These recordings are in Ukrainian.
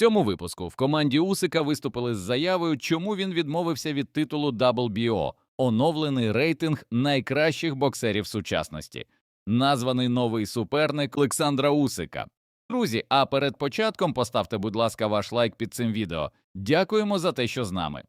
цьому випуску в команді Усика виступили з заявою, чому він відмовився від титулу WBO, оновлений рейтинг найкращих боксерів сучасності, названий новий суперник Олександра Усика. Друзі, а перед початком поставте, будь ласка, ваш лайк під цим відео. Дякуємо за те, що з нами.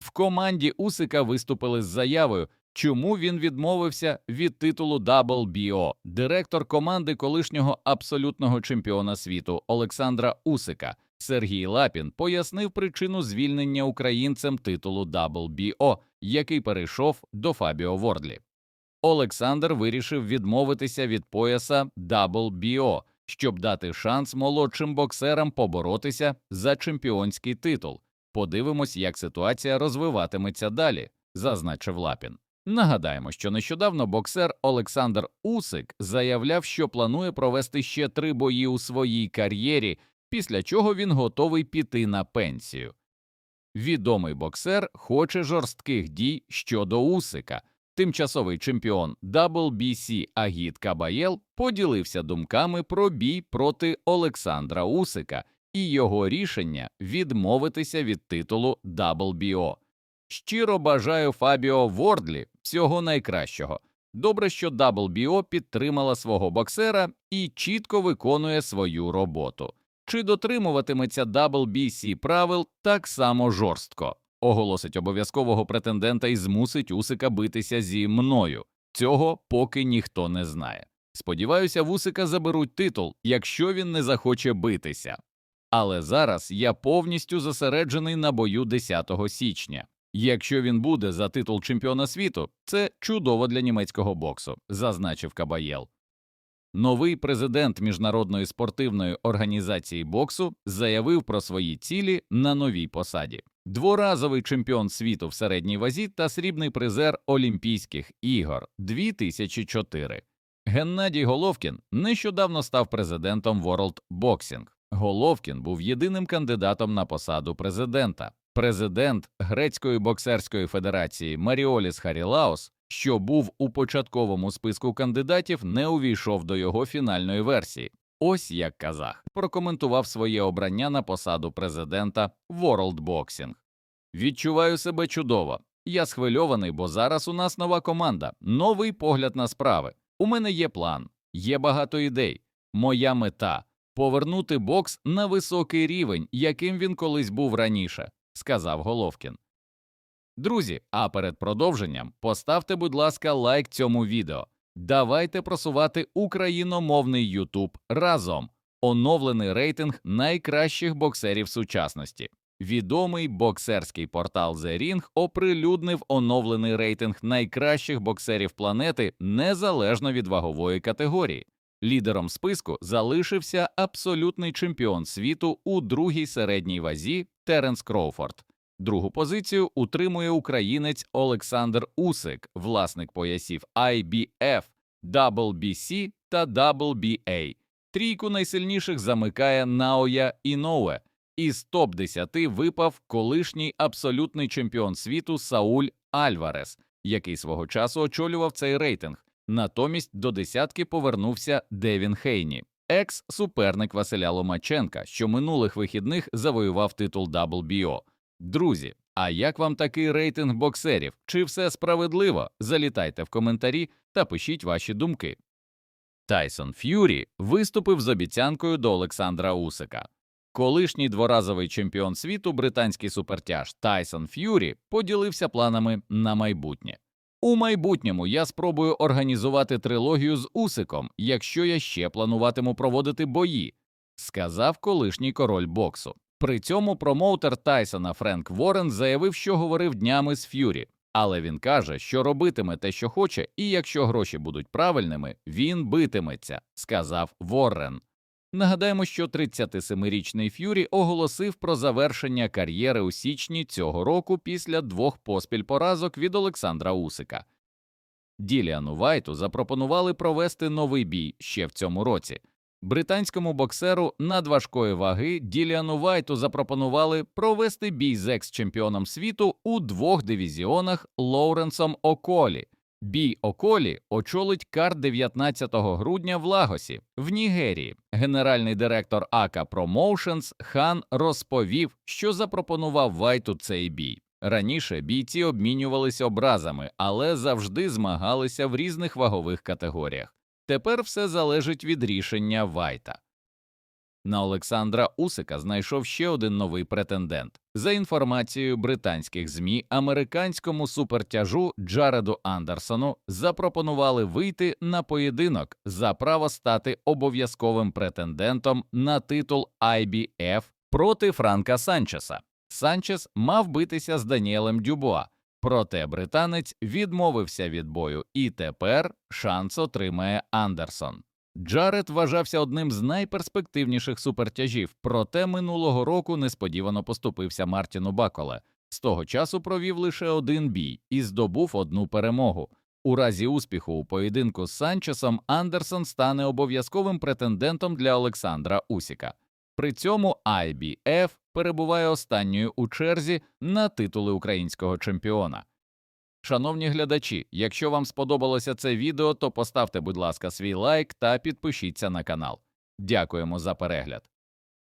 В команді Усика виступили з заявою, чому він відмовився від титулу WBO. Директор команди колишнього абсолютного чемпіона світу Олександра Усика Сергій Лапін пояснив причину звільнення українцем титулу WBO, який перейшов до Фабіо Вордлі. Олександр вирішив відмовитися від пояса WBO, щоб дати шанс молодшим боксерам поборотися за чемпіонський титул. Подивимось, як ситуація розвиватиметься далі, зазначив Лапін. Нагадаємо, що нещодавно боксер Олександр Усик заявляв, що планує провести ще три бої у своїй кар'єрі, після чого він готовий піти на пенсію. Відомий боксер хоче жорстких дій щодо Усика. Тимчасовий чемпіон WBC Агіт Кабаєл поділився думками про бій проти Олександра Усика і його рішення відмовитися від титулу WBO. Щиро бажаю Фабіо Вордлі всього найкращого. Добре, що WBO підтримала свого боксера і чітко виконує свою роботу. Чи дотримуватиметься WBC правил так само жорстко? Оголосить обов'язкового претендента і змусить Усика битися зі мною. Цього поки ніхто не знає. Сподіваюся, Вусика заберуть титул, якщо він не захоче битися. Але зараз я повністю зосереджений на бою 10 січня. Якщо він буде за титул чемпіона світу, це чудово для німецького боксу, зазначив Кабаєл. Новий президент міжнародної спортивної організації боксу заявив про свої цілі на новій посаді. Дворазовий чемпіон світу в середній вазі та срібний призер Олімпійських ігор 2004. Геннадій Головкін нещодавно став президентом World Boxing. Головкін був єдиним кандидатом на посаду президента. Президент Грецької боксерської федерації Маріоліс Харілаос, що був у початковому списку кандидатів, не увійшов до його фінальної версії. Ось як казах прокоментував своє обрання на посаду президента World Boxing. Відчуваю себе чудово. Я схвильований, бо зараз у нас нова команда, новий погляд на справи. У мене є план, є багато ідей. Моя мета повернути бокс на високий рівень, яким він колись був раніше, сказав Головкін. Друзі, а перед продовженням поставте, будь ласка, лайк цьому відео. Давайте просувати україномовний Ютуб разом. Оновлений рейтинг найкращих боксерів сучасності. Відомий боксерський портал The Ring оприлюднив оновлений рейтинг найкращих боксерів планети незалежно від вагової категорії. Лідером списку залишився абсолютний чемпіон світу у другій середній вазі Теренс Кроуфорд. Другу позицію утримує українець Олександр Усик, власник поясів IBF, WBC та WBA. Трійку найсильніших замикає Наоя Іноуе. Із топ 10 випав колишній абсолютний чемпіон світу Сауль Альварес, який свого часу очолював цей рейтинг. Натомість до десятки повернувся Девін Хейні, екс-суперник Василя Ломаченка, що минулих вихідних завоював титул WBO. Друзі, а як вам такий рейтинг боксерів? Чи все справедливо? Залітайте в коментарі та пишіть ваші думки. Тайсон Ф'юрі виступив з обіцянкою до Олександра Усика. Колишній дворазовий чемпіон світу британський супертяж Тайсон Ф'юрі поділився планами на майбутнє. У майбутньому я спробую організувати трилогію з Усиком, якщо я ще плануватиму проводити бої, сказав колишній король боксу. При цьому промоутер Тайсона Френк Ворен заявив, що говорив днями з Ф'юрі, але він каже, що робитиме те, що хоче, і якщо гроші будуть правильними, він битиметься, сказав Ворен. Нагадаємо, що 37-річний Ф'юрі оголосив про завершення кар'єри у січні цього року після двох поспіль поразок від Олександра Усика. Діліану Вайту запропонували провести новий бій ще в цьому році. Британському боксеру надважкої ваги Діліану Вайту запропонували провести бій з екс-чемпіоном світу у двох дивізіонах Лоуренсом Околі. Бій Околі очолить карт 19 грудня в Лагосі, в Нігерії. Генеральний директор АКА Promotions Хан розповів, що запропонував Вайту цей бій. Раніше бійці обмінювалися образами, але завжди змагалися в різних вагових категоріях. Тепер все залежить від рішення Вайта. На Олександра Усика знайшов ще один новий претендент. За інформацією британських ЗМІ, американському супертяжу Джареду Андерсону запропонували вийти на поєдинок за право стати обов'язковим претендентом на титул IBF проти Франка Санчеса. Санчес мав битися з Даніелем Дюбуа, проте британець відмовився від бою, і тепер шанс отримає Андерсон. Джаред вважався одним з найперспективніших супертяжів, проте минулого року несподівано поступився Мартіну Баколе. З того часу провів лише один бій і здобув одну перемогу. У разі успіху у поєдинку з Санчесом Андерсон стане обов'язковим претендентом для Олександра Усіка. При цьому IBF перебуває останньою у черзі на титули українського чемпіона. Шановні глядачі, якщо вам сподобалося це відео, то поставте, будь ласка, свій лайк та підпишіться на канал. Дякуємо за перегляд.